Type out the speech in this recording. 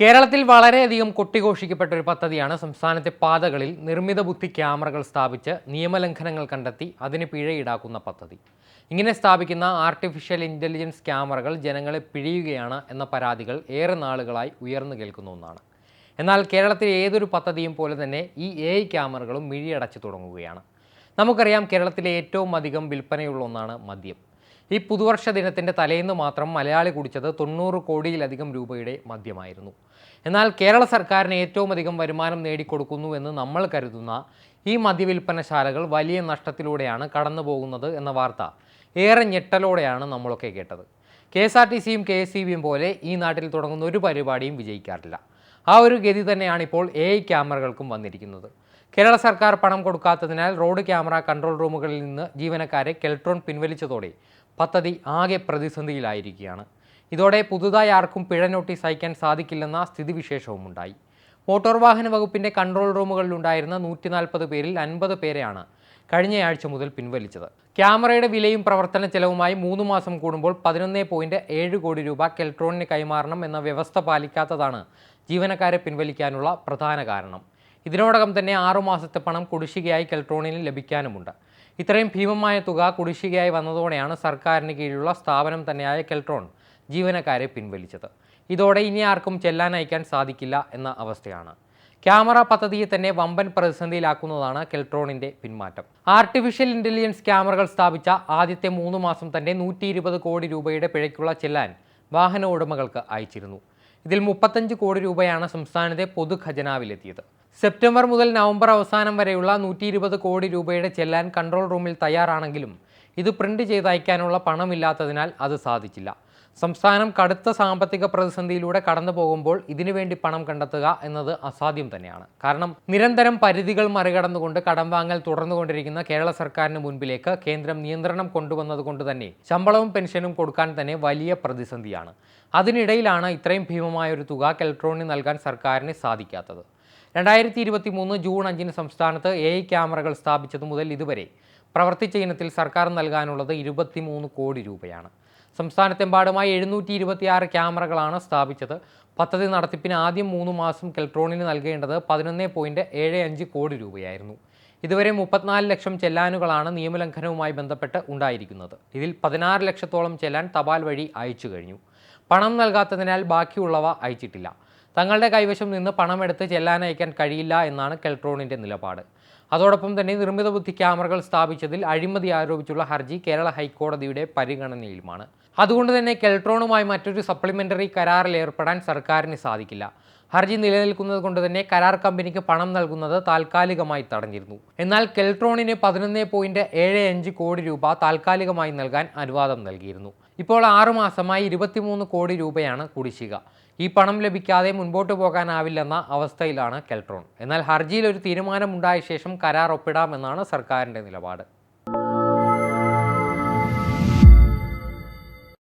കേരളത്തിൽ വളരെയധികം കൊട്ടിഘോഷിക്കപ്പെട്ട ഒരു പദ്ധതിയാണ് സംസ്ഥാനത്തെ പാതകളിൽ നിർമ്മിത ബുദ്ധി ക്യാമറകൾ സ്ഥാപിച്ച് നിയമലംഘനങ്ങൾ കണ്ടെത്തി അതിന് പിഴ ഈടാക്കുന്ന പദ്ധതി. ഇങ്ങനെ സ്ഥാപിക്കുന്ന ആർട്ടിഫിഷ്യൽ ഇന്റലിജൻസ് ക്യാമറകൾ ജനങ്ങളെ പിഴിയുകയാണ് എന്ന പരാതികൾ ഏറെ നാളുകളായി ഉയർന്നു കേൾക്കുന്ന ഒന്നാണ്. എന്നാൽ കേരളത്തിലെ ഏതൊരു പദ്ധതിയും പോലെ തന്നെ ഈ എ ഐ ക്യാമറകളും മിഴിയടച്ചു തുടങ്ങുകയാണ്. നമുക്കറിയാം കേരളത്തിലെ ഏറ്റവും അധികം വിൽപ്പനയുള്ള ഒന്നാണ് മദ്യം. ഈ പുതുവർഷ ദിനത്തിന്റെ തലേന്ന് മാത്രം മലയാളി കുടിച്ചത് തൊണ്ണൂറ് കോടിയിലധികം രൂപയുടെ മദ്യമായിരുന്നു. എന്നാൽ കേരള സർക്കാരിന് ഏറ്റവും അധികം വരുമാനം നേടിക്കൊടുക്കുന്നു എന്ന് നമ്മൾ കരുതുന്ന ഈ മദ്യവിൽപ്പനശാലകൾ വലിയ നഷ്ടത്തിലൂടെയാണ് കടന്നു പോകുന്നത് എന്ന വാർത്ത ഏറെ ഞെട്ടലോടെയാണ് നമ്മളൊക്കെ കേട്ടത്. കെ എസ് ആർ ടി സിയും കെ എസ് സി ബിയും പോലെ ഈ നാട്ടിൽ തുടങ്ങുന്ന ഒരു പരിപാടിയും വിജയിക്കാറില്ല. ആ ഒരു ഗതി തന്നെയാണ് ഇപ്പോൾ എ ഐ ക്യാമറകൾക്കും വന്നിരിക്കുന്നത്. കേരള സർക്കാർ പണം കൊടുക്കാത്തതിനാൽ റോഡ് ക്യാമറ കൺട്രോൾ റൂമുകളിൽ നിന്ന് ജീവനക്കാരെ കെൽട്രോൺ പിൻവലിച്ചതോടെ പദ്ധതി ആകെ പ്രതിസന്ധിയിലായിരിക്കുകയാണ്. ഇതോടെ പുതുതായി ആർക്കും പിഴ നോട്ടീസ് അയക്കാൻ സാധിക്കില്ലെന്ന സ്ഥിതിവിശേഷവും ഉണ്ടായി മോട്ടോർ വാഹന വകുപ്പിന്റെ കൺട്രോൾ റൂമുകളിലുണ്ടായിരുന്ന നൂറ്റി നാൽപ്പത് പേരിൽ അൻപത് പേരെയാണ് കഴിഞ്ഞയാഴ്ച മുതൽ പിൻവലിച്ചത്. ക്യാമറയുടെ വിലയും പ്രവർത്തന ചെലവുമായി മൂന്ന് മാസം കൂടുമ്പോൾ പതിനൊന്ന് പോയിന്റ് ഏഴ് കോടി രൂപ കെൽട്രോണിന് കൈമാറണം എന്ന വ്യവസ്ഥ പാലിക്കാത്തതാണ് ജീവനക്കാരെ പിൻവലിക്കാനുള്ള പ്രധാന കാരണം. ഇതിനോടകം തന്നെ ആറുമാസത്തെ പണം കുടിശ്ശികയായി കെൽട്രോണിന് ലഭിക്കാനുമുണ്ട്. ഇത്രയും ഭീമമായ തുക കുടിശ്ശികയായി വന്നതോടെയാണ് സർക്കാരിന് കീഴിലുള്ള സ്ഥാപനം തന്നെയായ കെൽട്രോൺ ജീവനക്കാരെ പിൻവലിച്ചത്. ഇതോടെ ഇനി ആർക്കും ചെല്ലാൻ അയക്കാൻ സാധിക്കില്ല എന്ന അവസ്ഥയാണ്. ക്യാമറ പദ്ധതിയെ തന്നെ വമ്പൻ പ്രതിസന്ധിയിലാക്കുന്നതാണ് കെൽട്രോണിന്റെ പിന്മാറ്റം. ആർട്ടിഫിഷ്യൽ ഇന്റലിജൻസ് ക്യാമറകൾ സ്ഥാപിച്ച ആദ്യത്തെ മൂന്ന് മാസം തന്നെ നൂറ്റി കോടി രൂപയുടെ പിഴയ്ക്കുള്ള ചെല്ലാൻ വാഹന ഉടമകൾക്ക് അയച്ചിരുന്നു. ഇതിൽ മുപ്പത്തഞ്ച് കോടി രൂപയാണ് സംസ്ഥാനത്തെ പൊതുഖജനാവിലെത്തിയത്. സെപ്റ്റംബർ മുതൽ നവംബർ അവസാനം വരെയുള്ള നൂറ്റി ഇരുപത് കോടി രൂപയുടെ ചെല്ലാൻ കൺട്രോൾ റൂമിൽ തയ്യാറാണെങ്കിലും ഇത് പ്രിന്റ് ചെയ്ത് അയക്കാനുള്ള പണമില്ലാത്തതിനാൽ അത് സാധിച്ചില്ല. സംസ്ഥാനം കടുത്ത സാമ്പത്തിക പ്രതിസന്ധിയിലൂടെ കടന്നു പോകുമ്പോൾ ഇതിനുവേണ്ടി പണം കണ്ടെത്തുക എന്നത് അസാധ്യം തന്നെയാണ്. കാരണം നിരന്തരം പരിധികൾ മറികടന്നുകൊണ്ട് കടം വാങ്ങൽ തുടർന്നുകൊണ്ടിരിക്കുന്ന കേരള സർക്കാരിന് മുൻപിലേക്ക് കേന്ദ്രം നിയന്ത്രണം കൊണ്ടുവന്നതുകൊണ്ട് തന്നെ ശമ്പളവും പെൻഷനും കൊടുക്കാൻ തന്നെ വലിയ പ്രതിസന്ധിയാണ്. അതിനിടയിലാണ് ഇത്രയും ഭീമമായ ഒരു തുക കെൽട്രോണിന് നൽകാൻ സർക്കാരിന് സാധിക്കാത്തത്. രണ്ടായിരത്തി ഇരുപത്തി മൂന്ന് ജൂൺ അഞ്ചിന് സംസ്ഥാനത്ത് എ ഐ ക്യാമറകൾ സ്ഥാപിച്ചതു മുതൽ ഇതുവരെ പ്രവർത്തിച്ച ഇനത്തിൽ സർക്കാർ നൽകാനുള്ളത് ഇരുപത്തിമൂന്ന് കോടി രൂപയാണ്. സംസ്ഥാനത്തെമ്പാടുമായി എഴുന്നൂറ്റി ഇരുപത്തിയാറ് ക്യാമറകളാണ് സ്ഥാപിച്ചത്. പദ്ധതി നടത്തിപ്പിന് ആദ്യം മൂന്ന് മാസം കെൽട്രോണിന് നൽകേണ്ടത് പതിനൊന്ന് പോയിന്റ് ഏഴ് അഞ്ച് കോടി രൂപയായിരുന്നു. ഇതുവരെ മുപ്പത്തിനാല് ലക്ഷം ചെല്ലാനുകളാണ് നിയമലംഘനവുമായി ബന്ധപ്പെട്ട് ഉണ്ടായിരിക്കുന്നത്. ഇതിൽ പതിനാറ് ലക്ഷത്തോളം ചെല്ലാൻ തപാൽ വഴി അയച്ചു കഴിഞ്ഞു. പണം നൽകാത്തതിനാൽ ബാക്കിയുള്ളവ അയച്ചിട്ടില്ല. തങ്ങളുടെ കൈവശം നിന്ന് പണമെടുത്ത് ചെല്ലാനയക്കാൻ കഴിയില്ല എന്നാണ് കെൽട്രോണിന്റെ നിലപാട്. അതോടൊപ്പം തന്നെ നിർമ്മിത ബുദ്ധി ക്യാമറകൾ സ്ഥാപിച്ചതിൽ അഴിമതി ആരോപിച്ചുള്ള ഹർജി കേരള ഹൈക്കോടതിയുടെ പരിഗണനയിലുമാണ്. അതുകൊണ്ട് തന്നെ കെൽട്രോണുമായി മറ്റൊരു സപ്ലിമെന്ററി കരാറിൽ ഏർപ്പെടാൻ സർക്കാരിന് സാധിക്കില്ല. ഹർജി നിലനിൽക്കുന്നത് കൊണ്ട് തന്നെ കരാർ കമ്പനിക്ക് പണം നൽകുന്നത് താൽക്കാലികമായി തടഞ്ഞിരുന്നു. എന്നാൽ കെൽട്രോണിന് പതിനൊന്ന് പോയിന്റ് ഏഴ് അഞ്ച് കോടി രൂപ താൽക്കാലികമായി നൽകാൻ അനുവാദം നൽകിയിരുന്നു. ഇപ്പോൾ ആറുമാസമായി ഇരുപത്തിമൂന്ന് കോടി രൂപയാണ് കുടിശ്ശിക. ഈ പണം ലഭിക്കാതെ മുൻപോട്ട് പോകാനാവില്ലെന്ന അവസ്ഥയിലാണ് കെൽട്രോൺ. എന്നാൽ ഹർജിയിൽ ഒരു തീരുമാനമുണ്ടായ ശേഷം കരാർ ഒപ്പിടാമെന്നാണ് സർക്കാരിന്റെ നിലപാട്.